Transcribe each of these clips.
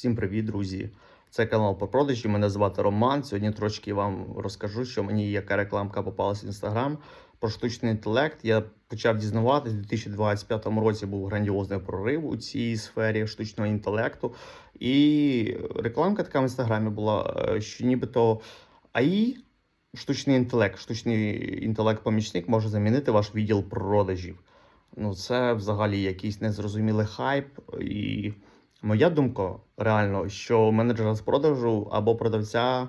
Всім привіт, друзі! Це канал по продажі. Мене звати Роман. Сьогодні трошки вам розкажу, що мені яка рекламка попалась в інстаграм про штучний інтелект. Я почав дізнаватись, у 2025 році був грандіозний прорив у цій сфері штучного інтелекту. І рекламка така в інстаграмі була, е, що нібито АІ, штучний інтелект, штучний інтелект-помічник може замінити ваш відділ продажів. Ну, це взагалі якийсь незрозумілий хайп. І моя думка реально, що менеджера з продажу або продавця,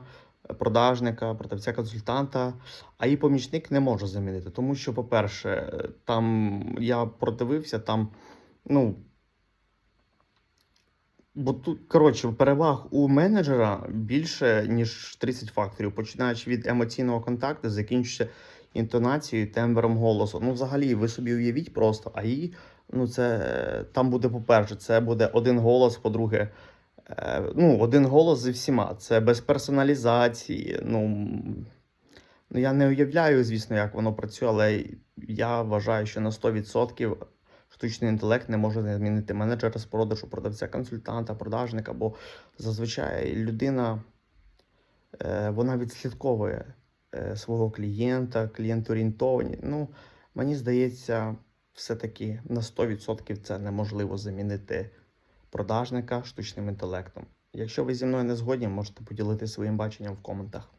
продажника, продавця консультанта, а і помічник не може замінити. Тому що, по-перше, там я продивився, там, ну. Бо тут, коротше, переваг у менеджера більше, ніж 30 факторів, починаючи від емоційного контакту, закінчуючи інтонацією, тембром голосу. Ну, взагалі, ви собі уявіть просто, а її, ну, це там буде, по-перше, це буде один голос, по-друге, е, ну, один голос зі всіма. Це без персоналізації. Ну, ну, я не уявляю, звісно, як воно працює, але я вважаю, що на 100% штучний інтелект не може замінити менеджера з продажу, продавця, консультанта, продажника, бо зазвичай людина е, вона відслідковує е, свого клієнта, клієнт-орієнтовані. Ну, мені здається, все-таки на 100% це неможливо замінити продажника штучним інтелектом. Якщо ви зі мною не згодні, можете поділитися своїм баченням в коментах.